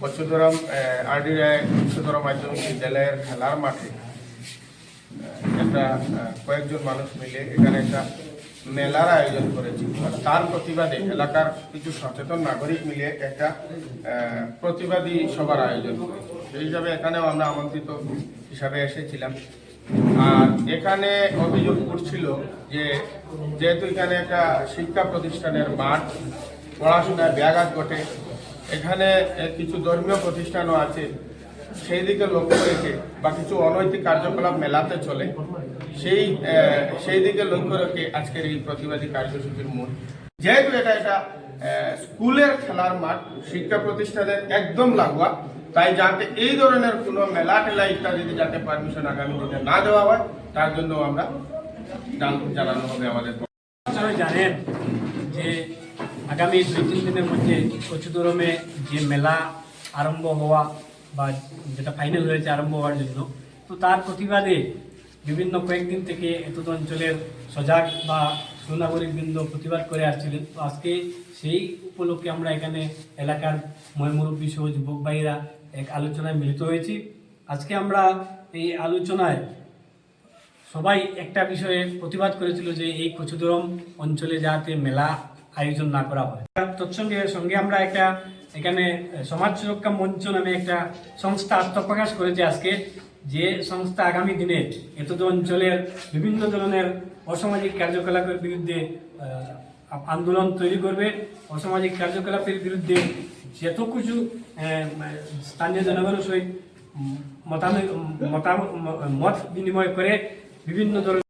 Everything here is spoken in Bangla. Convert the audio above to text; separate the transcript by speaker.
Speaker 1: কচুদরম আরডি রায় উচ্চতর মাধ্যমিক বিদ্যালয়ের খেলার মাঠে একটা কয়েকজন মানুষ মিলে এখানে একটা মেলার আয়োজন করেছি। তার প্রতিবাদে এলাকার কিছু সচেতন নাগরিক মিলে একটা প্রতিবাদী সভার আয়োজন করেছি। সেই হিসাবে এখানেও আমরা আমন্ত্রিত হিসাবে এসেছিলাম। আর এখানে অভিযোগ উঠছিল যে, যেহেতু এখানে একটা শিক্ষা প্রতিষ্ঠানের মাঠ, পড়াশোনায় ব্যাঘাত ঘটে এখানে কিছু ধর্মীয় প্রতিষ্ঠানও আছে। সেই দিকে লক্ষ্য রেখে বা কিছু অনৈতিক কার্যকলাপ মেলাতে চলে, সেই সেই দিকে লক্ষ্য রেখে আজকের এই প্রতিবাদী কার্যসূচির মূল। যেহেতু এটা এটা স্কুলের খেলার মাঠ, শিক্ষা প্রতিষ্ঠানের একদম লাগোয়া, তাই যাতে এই ধরনের কোনো মেলা টেলা ইত্যাদিতে যাতে পারমিশন আগামী দিনে না দেওয়া হয়, তার জন্য আমরা জান- জানানো হবে আমাদের
Speaker 2: জানেন যে আগামী দুই, তিন দিনের মধ্যে কচুদরমে যে মেলা আরম্ভ হওয়া বা যেটা ফাইনাল হয়েছে আরম্ভ হওয়ার জন্য, তো তার প্রতিবাদে বিভিন্ন কয়েকদিন থেকে এতদ অঞ্চলের সজাগ বা সুনাগরিকবৃন্দ প্রতিবাদ করে আসছিলেন। তো আজকে সেই উপলক্ষে আমরা এখানে এলাকার ময়মুরব্বী সহ যুবক ভাইরা এক আলোচনায় মিলিত হয়েছি। আজকে আমরা এই আলোচনায় সবাই একটা বিষয়ে প্রতিবাদ করেছিল যে এই কচুদরম অঞ্চলে যাতে মেলা আয়োজন না করা হয়। তৎসঙ্গে সঙ্গে আমরা একটা এখানে সমাজ সুরক্ষা মঞ্চ নামে একটা সংস্থা আত্মপ্রকাশ করেছে আজকে। যে সংস্থা আগামী দিনে এতদ অঞ্চলের বিভিন্ন ধরনের অসামাজিক কার্যকলাপের বিরুদ্ধে আন্দোলন তৈরি করবে। অসামাজিক কার্যকলাপের বিরুদ্ধে যত কিছু স্থানীয় জনগণের সহিত মতামত, মত বিনিময় করে বিভিন্ন ধরনের